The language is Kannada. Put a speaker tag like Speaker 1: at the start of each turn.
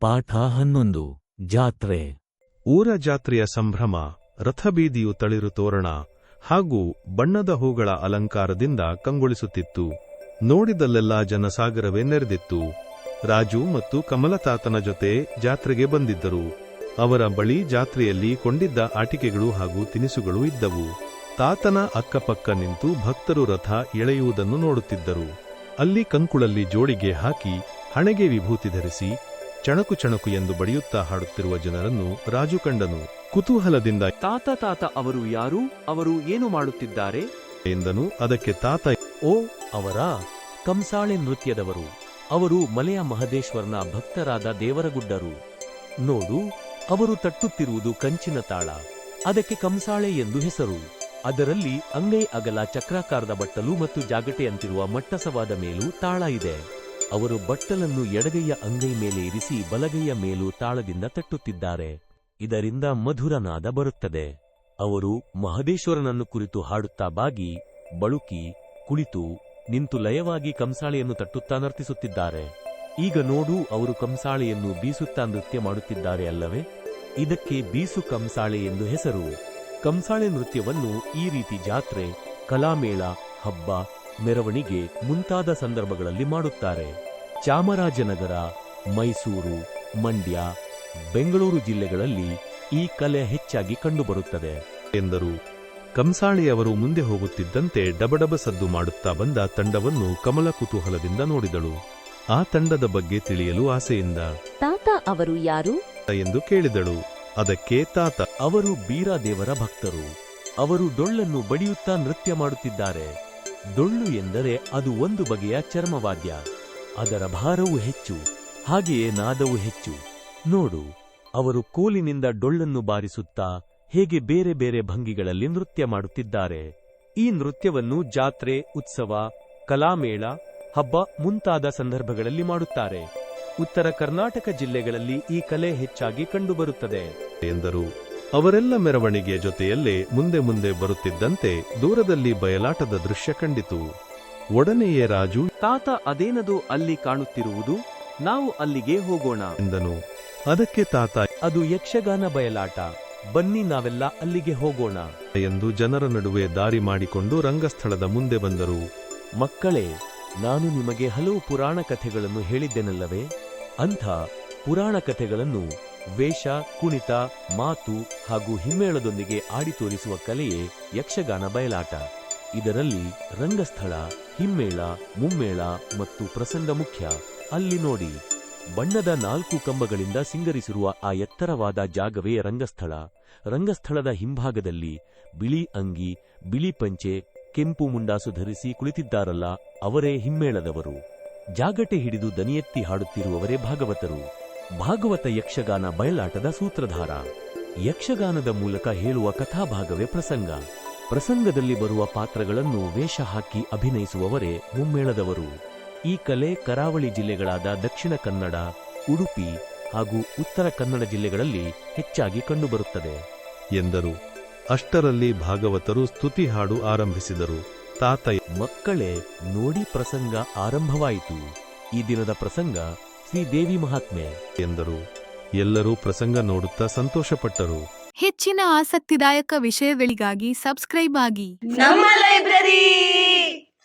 Speaker 1: ಪಾಠ ಹನ್ನೊಂದು. ಜಾತ್ರೆ.
Speaker 2: ಊರ ಜಾತ್ರೆಯ ಸಂಭ್ರಮ, ರಥಬೀದಿಯು ತಳಿರು ತೋರಣ ಹಾಗೂ ಬಣ್ಣದ ಹೂಗಳ ಅಲಂಕಾರದಿಂದ ಕಂಗೊಳಿಸುತ್ತಿತ್ತು. ನೋಡಿದಲ್ಲೆಲ್ಲ ಜನಸಾಗರವೇ ನೆರೆದಿತ್ತು. ರಾಜು ಮತ್ತು ಕಮಲತಾತನ ಜೊತೆ ಜಾತ್ರೆಗೆ ಬಂದಿದ್ದರು. ಅವರ ಬಳಿ ಜಾತ್ರೆಯಲ್ಲಿ ಕೊಂಡಿದ್ದ ಆಟಿಕೆಗಳು ಹಾಗೂ ತಿನಿಸುಗಳು ಇದ್ದವು. ತಾತನ ಅಕ್ಕಪಕ್ಕ ನಿಂತು ಭಕ್ತರು ರಥ ಎಳೆಯುವುದನ್ನು ನೋಡುತ್ತಿದ್ದರು. ಅಲ್ಲಿ ಕಂಕುಳಲ್ಲಿ ಜೋಡಿಗೆ ಹಾಕಿ ಹಣೆಗೆ ವಿಭೂತಿ ಧರಿಸಿ ಚಣಕು ಚಣಕು ಎಂದು ಬಡಿಯುತ್ತಾ ಹಾಡುತ್ತಿರುವ ಜನರನ್ನು ರಾಜು ಕಂಡನು. ಕುತೂಹಲದಿಂದ
Speaker 3: ತಾತ ತಾತ ಅವರು ಯಾರು? ಅವರು ಏನು ಮಾಡುತ್ತಿದ್ದಾರೆ?
Speaker 2: ಎಂದನು. ಅದಕ್ಕೆ ತಾತ
Speaker 1: ಓ ಅವರ ಕಂಸಾಳೆ ನೃತ್ಯದವರು ಅವರು ಮಲೆಯ ಮಹದೇಶ್ವರನ ಭಕ್ತರಾದ ದೇವರಗುಡ್ಡರು. ನೋಡು ಅವರು ತಟ್ಟುತ್ತಿರುವುದು ಕಂಚಿನ ತಾಳ ಅದಕ್ಕೆ ಕಂಸಾಳೆ ಎಂದು ಹೆಸರು. ಅದರಲ್ಲಿ ಅಂಗೈ ಅಗಲ ಚಕ್ರಾಕಾರದ ಬಟ್ಟಲು ಮತ್ತು ಜಾಗಟೆಯಂತಿರುವ ಮಟ್ಟಸವಾದ ಮೇಲೂ ತಾಳ ಇದೆ. ಅವರು ಬಟ್ಟಲನ್ನು ಎಡಗೈಯ ಅಂಗೈ ಮೇಲೆ ಇರಿಸಿ ಬಲಗೈಯ ಮೇಲೂ ತಾಳದಿಂದ ತಟ್ಟುತ್ತಿದ್ದಾರೆ. ಇದರಿಂದ ಮಧುರನಾದ ಬರುತ್ತದೆ. ಅವರು ಮಹದೇಶ್ವರನನ್ನು ಕುರಿತು ಹಾಡುತ್ತಾ ಬಾಗಿ, ಬಳುಕಿ, ಕುಳಿತು, ನಿಂತು ಲಯವಾಗಿ ಕಂಸಾಳೆಯನ್ನು ತಟ್ಟುತ್ತಾ ನರ್ತಿಸುತ್ತಿದ್ದಾರೆ. ಈಗ ನೋಡು, ಅವರು ಕಂಸಾಳೆಯನ್ನು ಬೀಸುತ್ತಾ ನೃತ್ಯ ಮಾಡುತ್ತಿದ್ದಾರೆ ಅಲ್ಲವೇ? ಇದಕ್ಕೆ ಬೀಸು ಕಂಸಾಳೆ ಎಂದು ಹೆಸರು. ಕಂಸಾಳೆ ನೃತ್ಯವನ್ನು ಈ ರೀತಿ ಜಾತ್ರೆ, ಕಲಾಮೇಳ, ಹಬ್ಬ, ಮೆರವಣಿಗೆ ಮುಂತಾದ ಸಂದರ್ಭಗಳಲ್ಲಿ ಮಾಡುತ್ತಾರೆ. ಚಾಮರಾಜನಗರ ಮೈಸೂರು ಮಂಡ್ಯ ಬೆಂಗಳೂರು ಜಿಲ್ಲೆಗಳಲ್ಲಿ ಈ ಕಲೆ ಹೆಚ್ಚಾಗಿ ಕಂಡುಬರುತ್ತದೆ.
Speaker 2: ಎಂದರು. ಕಂಸಾಳೆಯವರು ಮುಂದೆ ಹೋಗುತ್ತಿದ್ದಂತೆ ಡಬಡಬ ಸದ್ದು ಮಾಡುತ್ತಾ ಬಂದ ತಂಡವನ್ನು ಕಮಲ ಕುತೂಹಲದಿಂದ ನೋಡಿದಳು. ಆ ತಂಡದ ಬಗ್ಗೆ ತಿಳಿಯಲು ಆಸೆಯಿಂದ
Speaker 4: ತಾತ ಅವರು ಯಾರು?
Speaker 2: ಎಂದು ಕೇಳಿದಳು. ಅದಕ್ಕೆ ತಾತ
Speaker 1: ಅವರು ಬೀರಾದೇವರ ಭಕ್ತರು. ಅವರು ಡೊಳ್ಳನ್ನು ಬಡಿಯುತ್ತಾ ನೃತ್ಯ ಮಾಡುತ್ತಿದ್ದಾರೆ. ಡೊಳ್ಳು ಎಂದರೆ ಅದು ಒಂದು ಬಗೆಯ ಚರ್ಮವಾದ್ಯ. ಅದರ ಭಾರವು ಹೆಚ್ಚು, ಹಾಗೆಯೇ ನಾದವು ಹೆಚ್ಚು. ನೋಡು, ಅವರು ಕೋಲಿನಿಂದ ಡೊಳ್ಳನ್ನು ಬಾರಿಸುತ್ತಾ ಹೇಗೆ ಬೇರೆ ಬೇರೆ ಭಂಗಿಗಳಲ್ಲಿ ನೃತ್ಯ ಮಾಡುತ್ತಿದ್ದಾರೆ. ಈ ನೃತ್ಯವನ್ನು ಜಾತ್ರೆ, ಉತ್ಸವ, ಕಲಾಮೇಳ, ಹಬ್ಬ ಮುಂತಾದ ಸಂದರ್ಭಗಳಲ್ಲಿ ಮಾಡುತ್ತಾರೆ. ಉತ್ತರ ಕರ್ನಾಟಕ ಜಿಲ್ಲೆಗಳಲ್ಲಿ ಈ ಕಲೆ ಹೆಚ್ಚಾಗಿ ಕಂಡುಬರುತ್ತದೆ.
Speaker 2: ಎಂದರು. ಅವರೆಲ್ಲ ಮೆರವಣಿಗೆಯ ಜೊತೆಯಲ್ಲೇ ಮುಂದೆ ಮುಂದೆ ಬರುತ್ತಿದ್ದಂತೆ ದೂರದಲ್ಲಿ ಬಯಲಾಟದ ದೃಶ್ಯ ಕಂಡಿತು. ಒಡನೆಯೇ ರಾಜು
Speaker 3: ತಾತ ಅದೇನದು ಅಲ್ಲಿ ಕಾಣುತ್ತಿರುವುದು? ನಾವು ಅಲ್ಲಿಗೆ ಹೋಗೋಣ.
Speaker 2: ಎಂದನು. ಅದಕ್ಕೆ ತಾತ
Speaker 1: ಅದು ಯಕ್ಷಗಾನ ಬಯಲಾಟ. ಬನ್ನಿ ನಾವೆಲ್ಲ ಅಲ್ಲಿಗೆ ಹೋಗೋಣ.
Speaker 2: ಎಂದು ಜನರ ನಡುವೆ ದಾರಿ ಮಾಡಿಕೊಂಡು ರಂಗಸ್ಥಳದ ಮುಂದೆ ಬಂದರು.
Speaker 1: ಮಕ್ಕಳೇ ನಾನು ನಿಮಗೆ ಹಲವು ಪುರಾಣ ಕಥೆಗಳನ್ನು ಹೇಳಿದ್ದೆನಲ್ಲವೇ? ಅಂಥ ಪುರಾಣ ಕಥೆಗಳನ್ನು ವೇಷ ಕುಣಿತ ಮಾತು ಹಾಗೂ ಹಿಮ್ಮೇಳದೊಂದಿಗೆ ಆಡಿ ತೋರಿಸುವ ಕಲೆಯೇ ಯಕ್ಷಗಾನ ಬಯಲಾಟ. ಇದರಲ್ಲಿ ರಂಗಸ್ಥಳ, ಹಿಮ್ಮೇಳ, ಮುಮ್ಮೇಳ ಮತ್ತು ಪ್ರಸಂಗ ಮುಖ್ಯ. ಅಲ್ಲಿ ನೋಡಿ, ಬಣ್ಣದ ನಾಲ್ಕು ಕಂಬಗಳಿಂದ ಸಿಂಗರಿಸಿರುವ ಆ ಎತ್ತರವಾದ ಜಾಗವೇ ರಂಗಸ್ಥಳ. ರಂಗಸ್ಥಳದ ಹಿಂಭಾಗದಲ್ಲಿ ಬಿಳಿ ಅಂಗಿ, ಬಿಳಿ ಪಂಚೆ, ಕೆಂಪು ಮುಂಡಾಸು ಧರಿಸಿ ಕುಳಿತಿದ್ದಾರಲ್ಲ ಅವರೇ ಹಿಮ್ಮೇಳದವರು. ಜಾಗಟೆ ಹಿಡಿದು ದನಿಯೆತ್ತಿ ಹಾಡುತ್ತಿರುವವರೇ ಭಾಗವತರು. ಭಾಗವತ ಯಕ್ಷಗಾನ ಬಯಲಾಟದ ಸೂತ್ರಧಾರ. ಯಕ್ಷಗಾನದ ಮೂಲಕ ಹೇಳುವ ಕಥಾಭಾಗವೇ ಪ್ರಸಂಗ. ಪ್ರಸಂಗದಲ್ಲಿ ಬರುವ ಪಾತ್ರಗಳನ್ನು ವೇಷ ಹಾಕಿ ಅಭಿನಯಿಸುವವರೇ ಮುಮ್ಮೇಳದವರು. ಈ ಕಲೆ ಕರಾವಳಿ ಜಿಲ್ಲೆಗಳಾದ ದಕ್ಷಿಣ ಕನ್ನಡ ಉಡುಪಿ ಹಾಗೂ ಉತ್ತರ ಕನ್ನಡ ಜಿಲ್ಲೆಗಳಲ್ಲಿ ಹೆಚ್ಚಾಗಿ ಕಂಡುಬರುತ್ತದೆ.
Speaker 2: ಎಂದರು. ಅಷ್ಟರಲ್ಲಿ ಭಾಗವತರು ಸ್ತುತಿ ಹಾಡು ಆರಂಭಿಸಿದರು. ತಾತ
Speaker 1: ಮಕ್ಕಳೇ ನೋಡಿ ಪ್ರಸಂಗ ಆರಂಭವಾಯಿತು. ಈ ದಿನದ ಪ್ರಸಂಗ ಶ್ರೀದೇವಿ ಮಹಾತ್ಮೆ.
Speaker 2: ಎಂದರು. ಎಲ್ಲರೂ ಪ್ರಸಂಗ ನೋಡುತ್ತಾ ಸಂತೋಷಪಟ್ಟರು.
Speaker 5: ಹೆಚ್ಚಿನ ಆಸಕ್ತಿದಾಯಕ ವಿಷಯಗಳಿಗಾಗಿ ಸಬ್ಸ್ಕ್ರೈಬ್ ಆಗಿ.
Speaker 6: ನಮ್ಮ ಲೈಬ್ರರಿ!